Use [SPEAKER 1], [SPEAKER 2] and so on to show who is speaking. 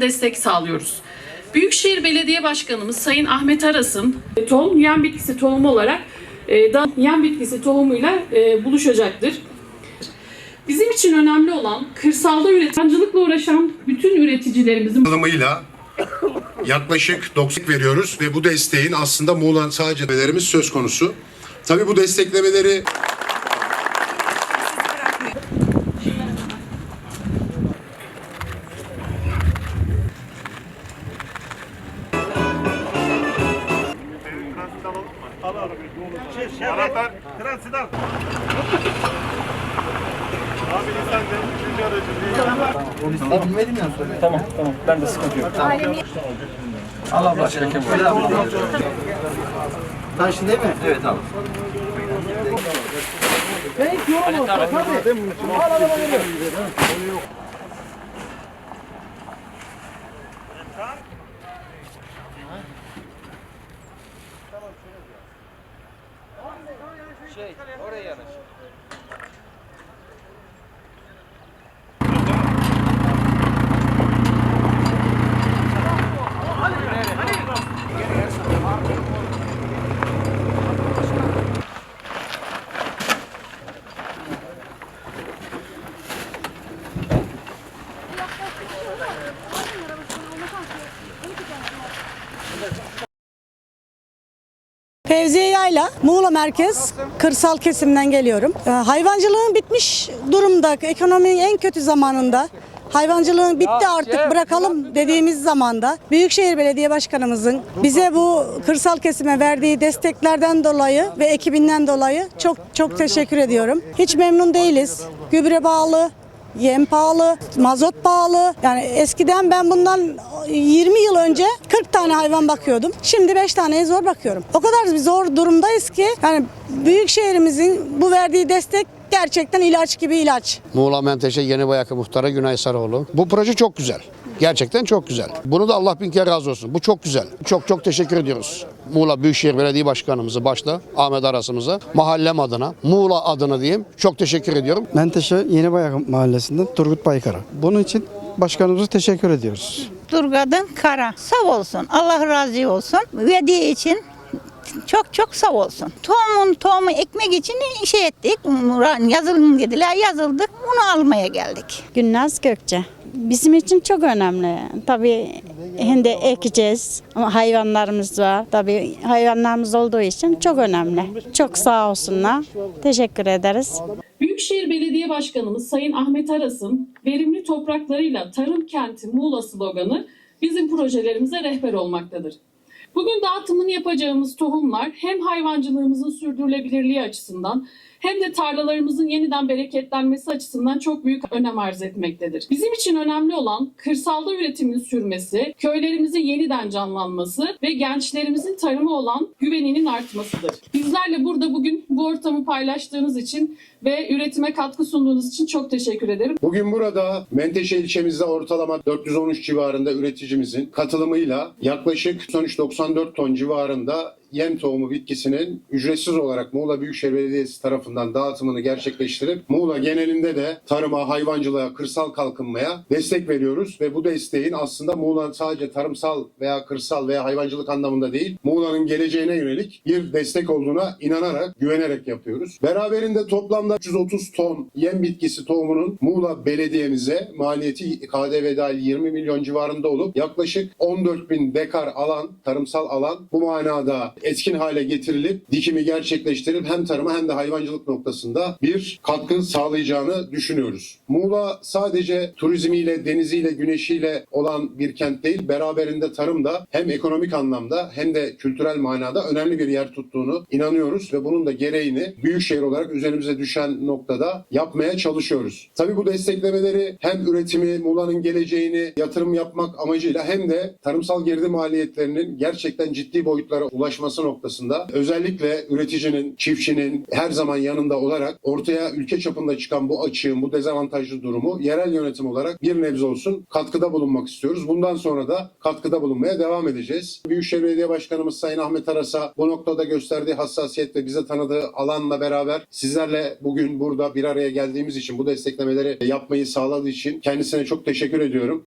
[SPEAKER 1] destek sağlıyoruz. Büyükşehir Belediye Başkanımız Sayın Ahmet Aras'ın tohum yem bitkisi tohumu olarak e, yem bitkisi tohumuyla e, buluşacaktır. Bizim için önemli olan kırsalda üreticilikle uğraşan bütün üreticilerimizin
[SPEAKER 2] katılımıyla yaklaşık 90 veriyoruz ve bu desteğin aslında Muğla sadece söz konusu. Tabii bu desteklemeleri
[SPEAKER 3] Anahtar. Transit al. Abi insan benim üçüncü aracım değil.
[SPEAKER 4] Tamam tamam. Ben de sıkıntı yok.
[SPEAKER 5] Allah başkanım. Öyle abi. Taş değil mi? Evet abi. Şey, oraya yanaş.
[SPEAKER 6] Fevziye Yayla, Muğla Merkez, kırsal kesimden geliyorum. Ee, Hayvancılığın bitmiş durumda, ekonominin en kötü zamanında, hayvancılığın bitti artık bırakalım dediğimiz zamanda Büyükşehir Belediye Başkanımızın bize bu kırsal kesime verdiği desteklerden dolayı ve ekibinden dolayı çok çok teşekkür ediyorum. Hiç memnun değiliz. Gübre bağlı, Yem pahalı, mazot pahalı. Yani eskiden ben bundan 20 yıl önce 40 tane hayvan bakıyordum. Şimdi 5 taneye zor bakıyorum. O kadar zor durumdayız ki yani büyük şehrimizin bu verdiği destek gerçekten ilaç gibi ilaç.
[SPEAKER 7] Muğla Menteşe Yeni Bayakı Muhtarı Günay Sarıoğlu. Bu proje çok güzel. Gerçekten çok güzel. Bunu da Allah bin kere razı olsun. Bu çok güzel. Çok çok teşekkür ediyoruz. Muğla Büyükşehir Belediye Başkanımızı başta Ahmet Aras'ımıza, mahallem adına, Muğla adına diyeyim çok teşekkür ediyorum.
[SPEAKER 8] Menteşe Yenibayak Mahallesi'nden Turgut Baykara. Bunun için başkanımıza teşekkür ediyoruz.
[SPEAKER 9] Durgadın Kara. Sağ olsun. Allah razı olsun. Verdiği için çok çok sağ olsun. Tohumun tohumu ekmek için şey ettik. Yazılın dediler. Yazıldık. Bunu almaya geldik.
[SPEAKER 10] Günnaz Gökçe. Bizim için çok önemli. Tabii şimdi ekeceğiz ama hayvanlarımız var. Tabii hayvanlarımız olduğu için çok önemli. Çok sağ olsunlar. Teşekkür ederiz.
[SPEAKER 1] Büyükşehir Belediye Başkanımız Sayın Ahmet Aras'ın verimli topraklarıyla tarım kenti Muğla sloganı bizim projelerimize rehber olmaktadır. Bugün dağıtımını yapacağımız tohumlar hem hayvancılığımızın sürdürülebilirliği açısından hem de tarlalarımızın yeniden bereketlenmesi açısından çok büyük önem arz etmektedir. Bizim için önemli olan kırsalda üretimin sürmesi, köylerimizin yeniden canlanması ve gençlerimizin tarıma olan güveninin artmasıdır. Bizlerle burada bugün bu ortamı paylaştığınız için ve üretime katkı sunduğunuz için çok teşekkür ederim.
[SPEAKER 2] Bugün burada Menteşe ilçemizde ortalama 413 civarında üreticimizin katılımıyla yaklaşık sonuç 94 ton civarında yem tohumu bitkisinin ücretsiz olarak Muğla Büyükşehir Belediyesi tarafından dağıtımını gerçekleştirip Muğla genelinde de tarıma, hayvancılığa, kırsal kalkınmaya destek veriyoruz ve bu desteğin aslında Muğla sadece tarımsal veya kırsal veya hayvancılık anlamında değil, Muğla'nın geleceğine yönelik bir destek olduğuna inanarak, güvenerek yapıyoruz. Beraberinde toplamda 330 ton yem bitkisi tohumunun Muğla Belediye'mize maliyeti KDV dahil 20 milyon civarında olup yaklaşık 14 bin dekar alan, tarımsal alan bu manada etkin hale getirilip dikimi gerçekleştirip hem tarıma hem de hayvancılık noktasında bir katkı sağlayacağını düşünüyoruz. Muğla sadece turizmiyle, deniziyle, güneşiyle olan bir kent değil, beraberinde tarım da hem ekonomik anlamda hem de kültürel manada önemli bir yer tuttuğunu inanıyoruz ve bunun da gereğini büyükşehir olarak üzerimize düşen noktada yapmaya çalışıyoruz. Tabii bu desteklemeleri hem üretimi, Muğla'nın geleceğini yatırım yapmak amacıyla hem de tarımsal girdi maliyetlerinin gerçekten ciddi boyutlara ulaşması noktasında özellikle üreticinin, çiftçinin her zaman yanında olarak ortaya ülke çapında çıkan bu açığın, bu dezavantajlı durumu yerel yönetim olarak bir nebze olsun katkıda bulunmak istiyoruz. Bundan sonra da katkıda bulunmaya devam edeceğiz. Büyükşehir Belediye Başkanımız Sayın Ahmet Aras'a bu noktada gösterdiği hassasiyet ve bize tanıdığı alanla beraber sizlerle bugün burada bir araya geldiğimiz için bu desteklemeleri yapmayı sağladığı için kendisine çok teşekkür ediyorum.